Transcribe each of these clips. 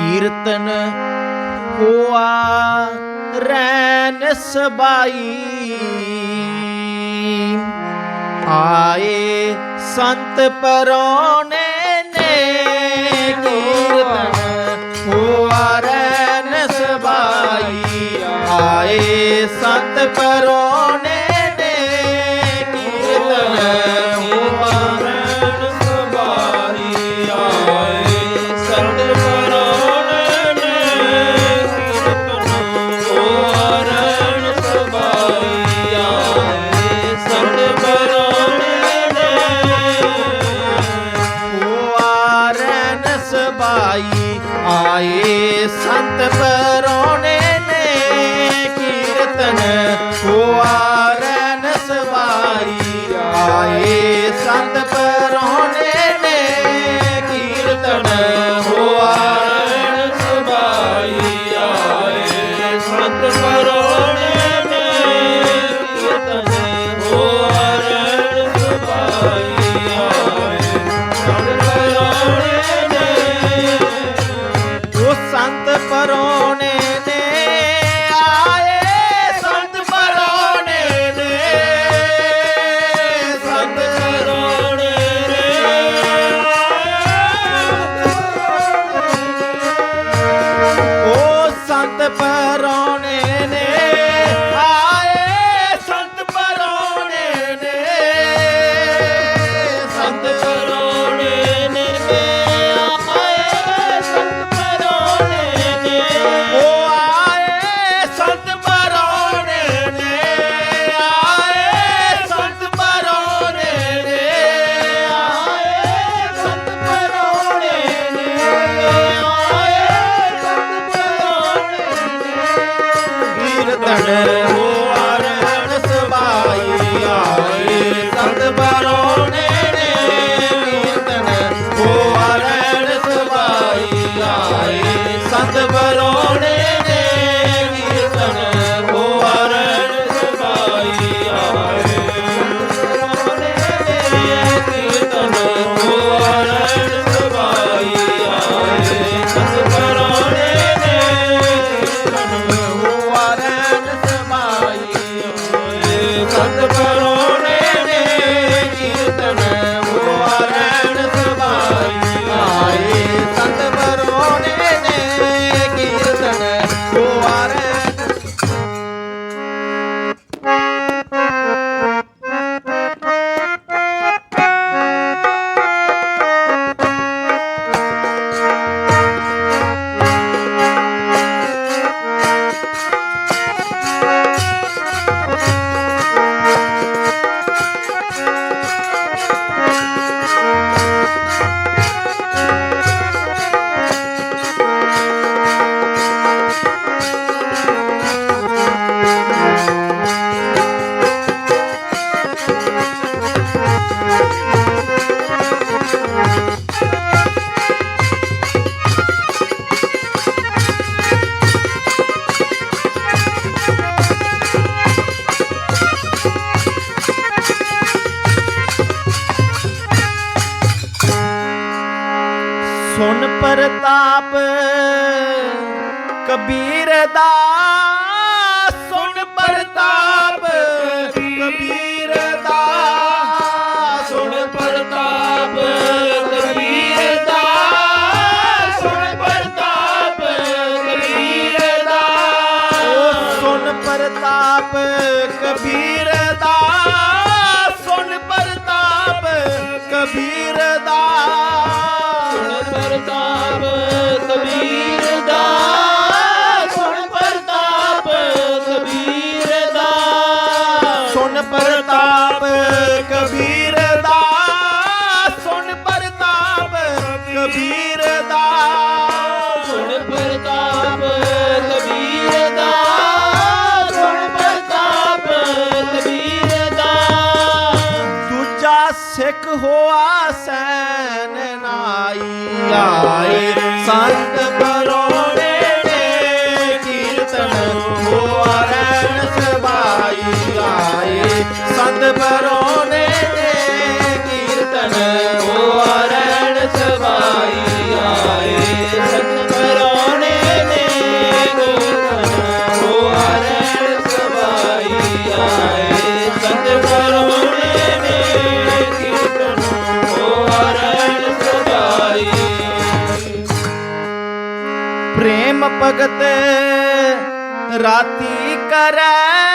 ਕੀਰਤਨ ਹੋਆ ਰੈਨ ਸਬਾਈ। ਆਏ ਸੰਤ ਪਰੋਣੇ ਨੇ ਕੀਰਤਨ ਹੋਆ ਰੈਨ ਸਬਾਈ। ਆਏ ਸੰਤ ਪਰੋਣੇ ਸੁਣ ਪ੍ਰਤਾਪ ਕਬੀਰ ਦਾ ਪ੍ਰਤਾਪ ਕਬੀਰ ਦਾ ਸੁਣ ਪ੍ਰਤਾਪ ਕਬੀਰ ਦਾ। ਪ੍ਰਤਾਪ ਕਬੀਰ சாயாயே சாய் ਪ੍ਰੇਮ ਰਾਤੀ ਕਰੈ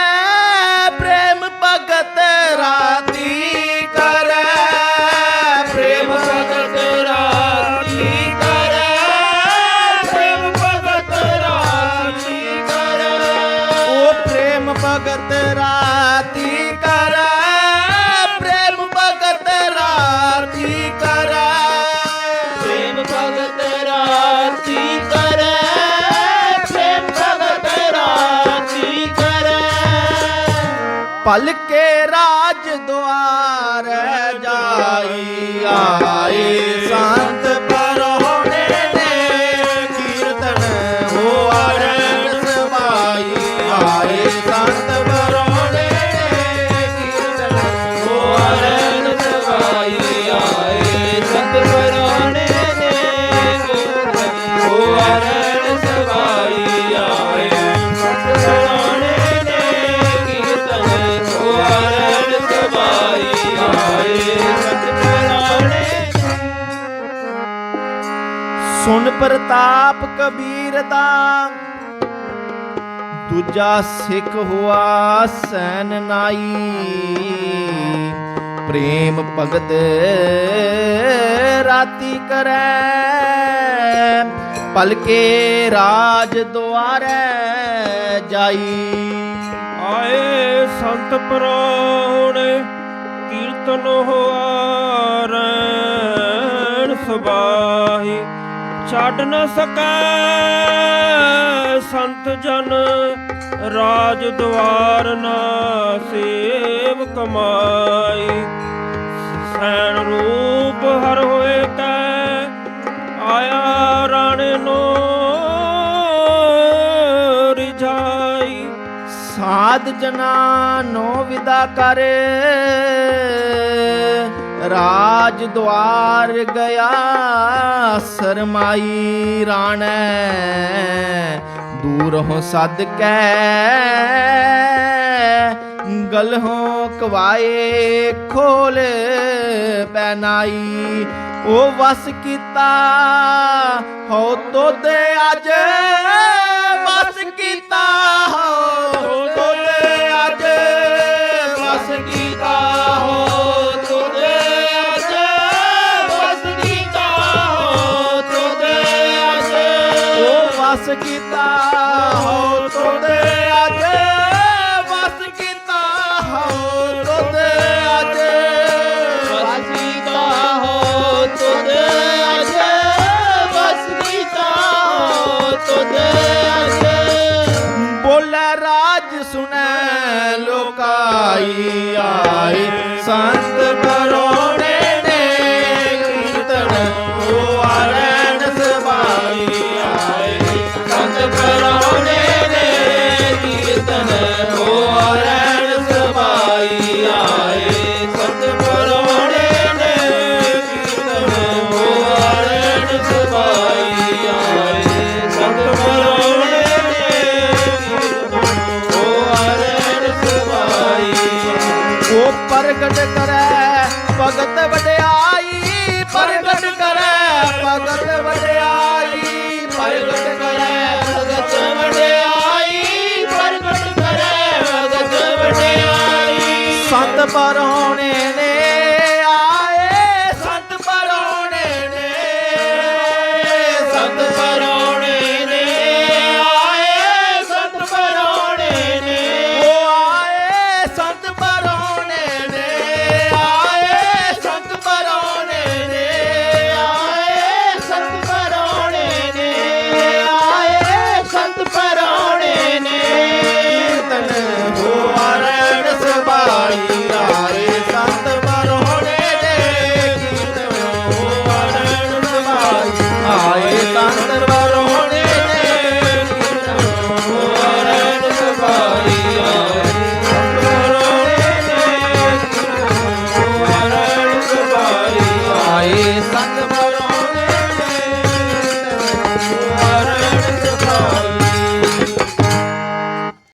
ਪਲ ਕੇ ਰਾਜ ਦੁਆਰ ਜਾਈ ਪ੍ਰਤਾਪ ਕਬੀਰ ਦਾ। ਦੂਜਾ ਸਿੱਖ ਹੋਆ ਸੈਨ ਨਾਈ। ਪ੍ਰੇਮ ਭਗਤ ਰਾਤੀ ਕਰੈ। ਪਲਕੇ ਰਾਜ ਦੁਆਰੈ ਜਾਈ। ਆਏ ਸੰਤ ਪਰਾਉਣੇ ਕੀਰਤਨ ਹੋਆ ਛੱਡ ਨ ਸਕੈ। ਸੰਤ ਜਨ ਰਾਜ ਦੁਆਰ ਨਾ ਸੇਵ ਕਮਾਈ ਸੈਣ ਰੂਪ ਹਰ ਹੋਏ ਕੈ ਆਇਆ ਰਾਣੇ ਨੂੰ ਰਿਝਾਈ। ਸਾਧ ਜਨਾ ਨੋ ਵਿਦਾ ਕਰੇ। ਰਾਜ ਦੁਆਰ ਗਿਆ, ਸਰਮਾਈ ਰਾਣੈ, ਦੂਰ ਹੋ ਸਦ ਕੈ ਗਲਹੋਂ ਕਵਾਏ ਖੋਲ ਪੈਨਾਈ, ਉਹ ਵਸ ਕੀਤਾ ਹੋ ਤੋਦੇ ਅੱਜ ਵਸ ਕੀਤਾ। ਕੀਤਾ ਹੋ ਤੋਦੇ ਅੱਜ ਵਸ ਕੀਤਾ ਹੋ ਤੋਦੇ ਅੱਜ। ਵਸ ਕੀਤਾ ਹੋ ਤੋਦੇ ਅੱਜ ਵਸ ਕੀਤਾ ਹੋ ਤੋਦੇ ਅੱਜ। ਬੋਲੇ ਰਾਜ ਸੁਣੈ ਲੋਕਾਈ ਆਏ, ਸੰਤ ਪ੍ਰਗਟ ਕਰੈ, ਭਗਤ ਵਡਿਆਈ ਪ੍ਰਗਟ ਕਰੈ, ਭਗਤ ਵਡਿਆਈ ਪ੍ਰਗਟ ਕਰੈ, ਭਗਤ ਵਡਿਆਈ ਪ੍ਰਗਟ ਕਰੈ, ਭਗਤ ਵਡਿਆਈ। ਸੰਤ ਪਰੋਣੇ ਨੇ